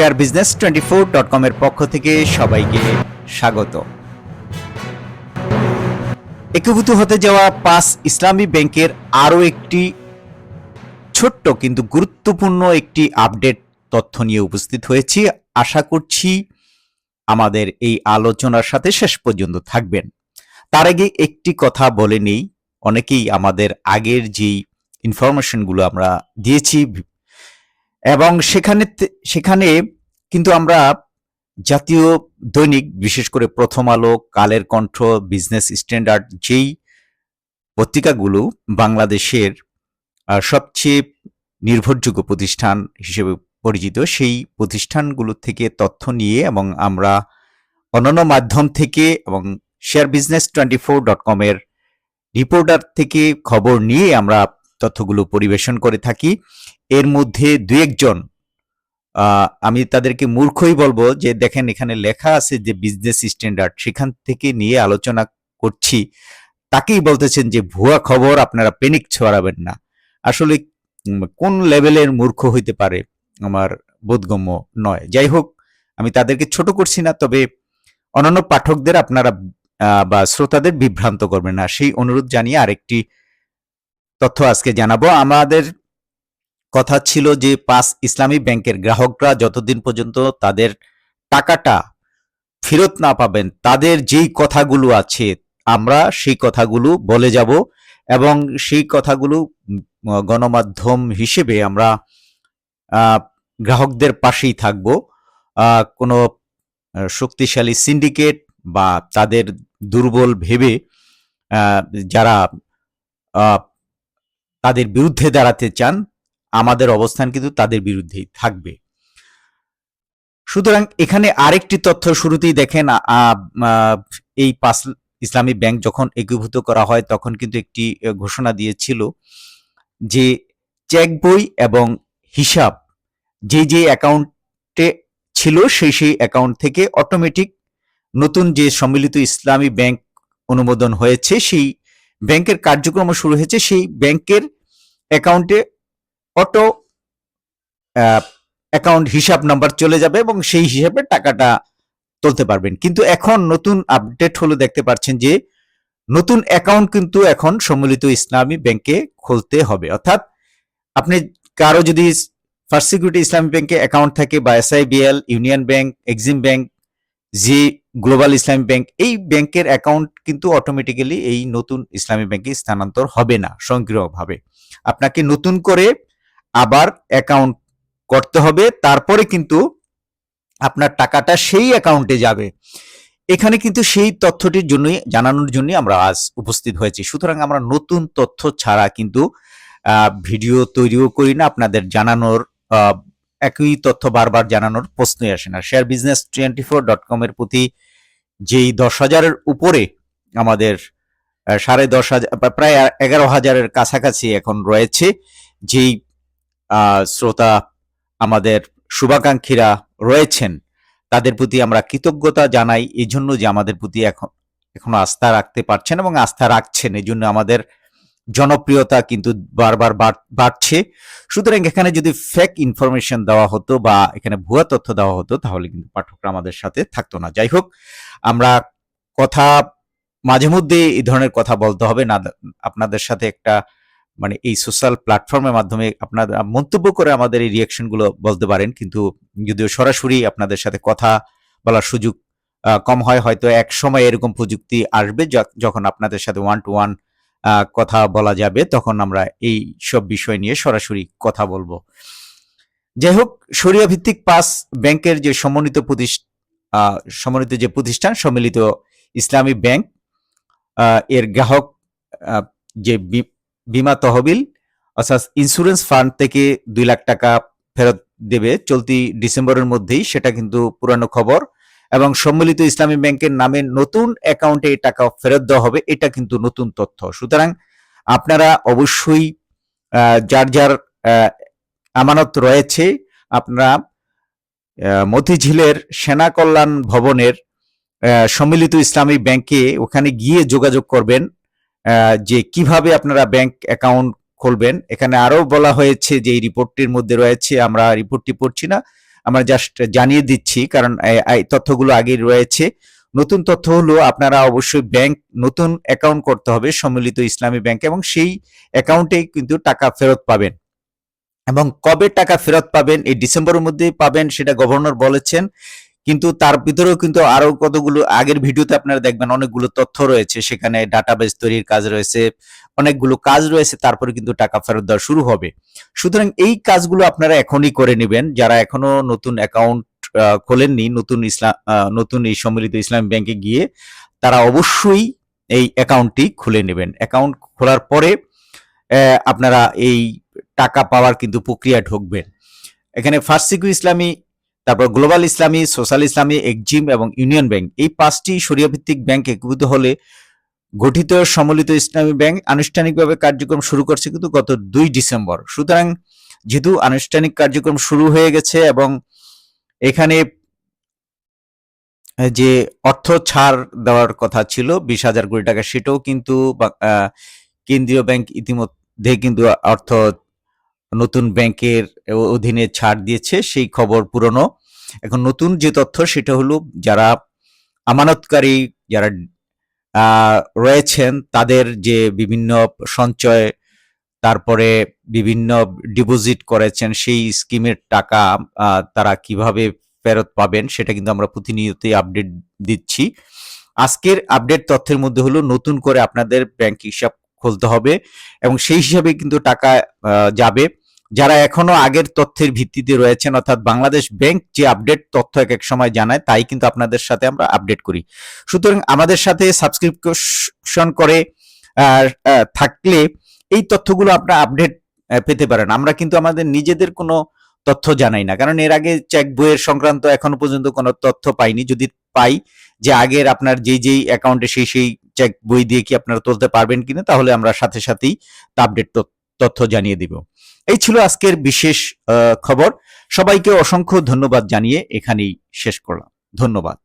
Share business twenty four dot কমের পক্ষ থেকে সবাইকে স্বাগত। একীভূত হতে যাওয়া পাঁচ ইসলামী ব্যাংকের আরও একটি ছোট্ট কিন্তু গুরুত্বপূর্ণ একটি আপডেট তথ্য নিয়ে উপস্থিত হয়েছি। আশা করছি আমাদের এই আলোচনার সাথে শেষ পর্যন্ত থাকবেন। তার আগে একটি কথা বলে নেই, অনেকেই আমাদের আগের যেই ইনফরমেশনগুলো আমরা দিয়েছি এবং সেখানে সেখানে কিন্তু আমরা জাতীয় দৈনিক, বিশেষ করে প্রথম আলো, কালের কণ্ঠ বিজনেস স্ট্যান্ডার্ড যেই পত্রিকাগুলো বাংলাদেশের সবচেয়ে নির্ভরযোগ্য প্রতিষ্ঠান হিসেবে পরিচিত, সেই প্রতিষ্ঠানগুলো থেকে তথ্য নিয়ে এবং আমরা অন্যান্য মাধ্যম থেকে এবং share business twenty four dot কমের রিপোর্টার থেকে খবর নিয়ে আমরা তথ্যগুলো পরিবেশন করে থাকি। এর মধ্যে দু একজন আমি তাদেরকে মূর্খই বলব যে, দেখেন এখানে লেখা আছে যে বিজনেস স্ট্যান্ডার্ড সেখান থেকে নিয়ে আলোচনা করছি। তাকেই বলতেছেন যে, ভুয়া খবর আপনারা পেনিক ছড়াবেন না। আসলে কোন লেভেলের মূর্খ হইতে পারে আমার বোধগম্য নয়। যাই হোক, আমি তাদেরকে ছোট করছি না, তবে অন্যান্য পাঠকদের আপনারা বা শ্রোতাদের বিভ্রান্ত করবেন না। সেই অনুরোধ জানিয়ে আরেকটি তথ্য আজকে জানাব। আমাদের কথা ছিল যে পাঁচ ইসলামী ব্যাংকের গ্রাহকরা যতদিন পর্যন্ত তাদের টাকাটা ফেরত না পাবেন, তাদের যেই কথাগুলো আছে, আমরা সেই কথাগুলো বলে যাব এবং সেই কথাগুলো গণমাধ্যম হিসেবে আমরা গ্রাহকদের পাশেই থাকব। কোনো শক্তিশালী সিন্ডিকেট বা তাদের দুর্বল ভেবে যারা তাদের বিরুদ্ধে দাঁড়াতে চান আমাদের অবস্থান কিন্তু তাদের বিরুদ্ধেই থাকবে। সুতরাং এখানে আরেকটি তথ্য শুরুতেই দেখেন এই পাঁচ ইসলামী ব্যাংক যখন একীভূত করা হয় তখন কিন্তু একটি ঘোষণা দিয়েছিল যে চেক বই এবং হিসাব যে যে অ্যাকাউন্টে ছিল সেই সেই অ্যাকাউন্ট থেকে অটোমেটিক নতুন যে সম্মিলিত ইসলামী ব্যাংক অনুমোদন হয়েছে সেই ব্যাংকের কার্যক্রম শুরু হয়েছে সেই ব্যাংকের অ্যাকাউন্টে অটো অ্যাকাউন্ট হিসাব নাম্বার চলে যাবে এবং সেই হিসাবে টাকাটা তুলতে পারবেন। কিন্তু এখন নতুন আপডেট হলো দেখতে পাচ্ছেন যে, নতুন অ্যাকাউন্ট কিন্তু এখন সম্মিলিত ইসলামী ব্যাংকে খুলতে হবে। অর্থাৎ আপনি কারও যদি ফার্স্ট সিকিউরিটি ইসলামী ব্যাংকে অ্যাকাউন্ট থাকে বা SIBL union bank exim bank জি গ্লোবাল ইসলামী ব্যাংক এই ব্যাংকের অ্যাকাউন্ট কিন্তু অটোমেটিক্যালি এই নতুন ইসলামী ব্যাংকে স্থানান্তর হবে না, স্বয়ংক্রিয়ভাবে। আপনাকে নতুন করে আবার অ্যাকাউন্ট করতে হবে, তারপরে কিন্তু আপনার টাকাটা সেই অ্যাকাউন্টে যাবে। এখানে কিন্তু সেই তথ্যটির জন্যই, জানানোর জন্যই আমরা আজ উপস্থিত হয়েছি। সুতরাং আমরা নতুন তথ্য ছাড়া কিন্তু ভিডিও তৈরিও করি না। আপনাদের জানানোর একই তথ্য বারবার জানানোর প্রশ্নই আসে না। Share business twenty four dot com এর প্রতি যেই দশ হাজারের উপরে আমাদের সাড়ে দশ হাজার, প্রায় এগারো হাজারের কাছাকাছি এখন রয়েছে, যেই শ্রোতা আমাদের শুভাকাঙ্ক্ষীরা রয়েছেন, তাদের প্রতি আমরা কৃতজ্ঞতা জানাই এই জন্য যে আমাদের প্রতি এখন, এখনও আস্থা রাখতে পারছেন এবং আস্থা রাখছেন এই জন্য আমাদের জনপ্রিয়তা কিন্তু বারবার বাড়- বাড়ছে। সুতরাং এখানে যদি ফেক ইনফরমেশন দেওয়া হতো বা এখানে ভুয়া তথ্য দেওয়া হতো, তাহলে কিন্তু পাঠকরা আমাদের সাথে থাকতো না। যাই হোক, আমরা কথা, মাঝে মধ্যে এই ধরনের কথা বলতে হবে। না, আপনাদের সাথে একটা মানে এই সোশ্যাল প্ল্যাটফর্মের মাধ্যমে আপনারা মন্তব্য করে আমাদের এই রিয়াকশনগুলো বলতে পারেন। কিন্তু যদিও সরাসরি আপনাদের সাথে কথা বলার সুযোগ কম হয়, হয়তো এক সময় এরকম প্রযুক্তি আসবে যখন আপনাদের সাথে ওয়ান টু ওয়ান কথা বলা যাবে, তখন আমরা এই সব বিষয় নিয়ে সরাসরি কথা বলব। যাই হোক সরিয়া ভিত্তিক পাস ব্যাংকের যে সমন্বিত প্রতিষ্ঠা সমন্বিত যে প্রতিষ্ঠান, সম্মিলিত ইসলামী ব্যাংক এর গ্রাহক যে বিমা তহবিল, অর্থাৎ ইন্স্যুরেন্স ফান্ড থেকে দুই লাখ টাকা ফেরত দেবে চলতি ডিসেম্বরের মধ্যেই, সেটা কিন্তু পুরানো খবর। এবং সম্মিলিত ইসলামী ব্যাংকের নামে নতুন অ্যাকাউন্টে টাকা ফেরত দেওয়া হবে, এটা কিন্তু নতুন তথ্য। সুতরাং আপনারা অবশ্যই যার যার আমানত রয়েছে, আপনারা মতিঝিলের সেনা কল্যাণ ভবনের সম্মিলিত ইসলামী ব্যাংকে ওখানে গিয়ে যোগাযোগ করবেন। যে কীভাবে আপনারা ব্যাংক অ্যাকাউন্ট খুলবেন। এখানে আরও বলা হয়েছে যে এই রিপোর্টটির মধ্যে রয়েছে, আমরা রিপোর্টটি পড়ছি না, আমরা জাস্ট জানিয়ে দিচ্ছি, কারণ এই তথ্যগুলো আগেই রয়েছে। নতুন তথ্য হলো, আপনারা অবশ্যই ব্যাংক নতুন অ্যাকাউন্ট করতে হবে সম্মিলিত ইসলামী ব্যাংক এবং সেই অ্যাকাউন্টেই কিন্তু টাকা ফেরত পাবেন। এবং কবে টাকা ফেরত পাবেন, এই ডিসেম্বরের মধ্যে পাবেন, সেটা গভর্নর বলেছেন। কিন্তু তার ভিতরেও কিন্তু আরও কতগুলো আগের ভিডিওতে আপনারা দেখবেন, অনেকগুলো তথ্য রয়েছে। সেখানে ডাটাবেস তৈরির কাজ রয়েছে, অনেকগুলো কাজ রয়েছে, তারপরে কিন্তু টাকা ফেরত দেওয়া শুরু হবে। সুতরাং এই কাজগুলো আপনারা এখনই করে নেবেন। যারা এখনও নতুন অ্যাকাউন্ট খোলেননি, নতুন ইসলাম নতুন এই সম্মিলিত ইসলাম ব্যাংকে গিয়ে তারা অবশ্যই এই অ্যাকাউন্টটি খুলে নেবেন। অ্যাকাউন্ট খোলার পরে আপনারা এই টাকা পাওয়ার কিন্তু প্রক্রিয়া ঢুকবেন এখানে ফার্সিকু ইসলামী তারপর গ্লোবাল ইসলামী, সোশ্যাল ইসলামী, এক্সিম এবং ইউনিয়ন ব্যাংক এই পাঁচটি সরিয়া ভিত্তিক ব্যাংক একীভূত হলে গঠিত সম্মিলিত ইসলামী ব্যাংক আনুষ্ঠানিকভাবে কার্যক্রম শুরু করছে কিন্তু গত দুই ডিসেম্বর। সুতরাং যেহেতু আনুষ্ঠানিক কার্যক্রম শুরু হয়ে গেছে এবং এখানে যে অর্থ ছাড় দেওয়ার কথা ছিল, বিশ হাজার কোটি টাকা, সেটাও কিন্তু কেন্দ্রীয় ব্যাংক ইতিমধ্যে কিন্তু অর্থ নতুন ব্যাংকের অধীনে ছাড় দিয়েছে, সেই খবর পুরনো। এখন নতুন যে তথ্য সেটা হলো, যারা আমানতকারী যারা রয়েছেন, তাদের যে বিভিন্ন সঞ্চয়, তারপরে বিভিন্ন ডিপোজিট করেছেন, সেই স্কিমের টাকা তারা কীভাবে ফেরত পাবেন, সেটা কিন্তু আমরা প্রতিনিয়তই আপডেট দিচ্ছি। আজকের আপডেট তথ্যের মধ্যে হলো, নতুন করে আপনাদের ব্যাংক হিসাব খুলতে হবে এবং সেই হিসাবে কিন্তু টাকা যাবে। যারা এখনও আগের তথ্যের ভিত্তিতে রয়েছেন, অর্থাৎ বাংলাদেশ ব্যাংক যে আপডেট তথ্য এক এক সময় জানায়, তাই কিন্তু আপনাদের সাথে আমরা আপডেট করি। সুতরাং আমাদের সাথে সাবস্ক্রিপশন করে থাকলে এই তথ্যগুলো আপনারা আপডেট পেতে পারেন। আমরা কিন্তু আমাদের নিজেদের কোনো তথ্য জানাই না, কারণ এর আগে চেক বইয়ের সংক্রান্ত এখনও পর্যন্ত কোনো তথ্য পাইনি। যদি পাই যে আগের আপনার যেই যেই অ্যাকাউন্টে সেই সেই চেক বই দিয়ে কি আপনারা তুলতে পারবেন কিনা, তাহলে আমরা সাথে সাথেই আপডেট তথ্য জানিয়ে দিব। এই ছিল আজকের বিশেষ খবর। সবাইকে অসংখ্য ধন্যবাদ জানিয়ে এখানেই শেষ করলাম। ধন্যবাদ।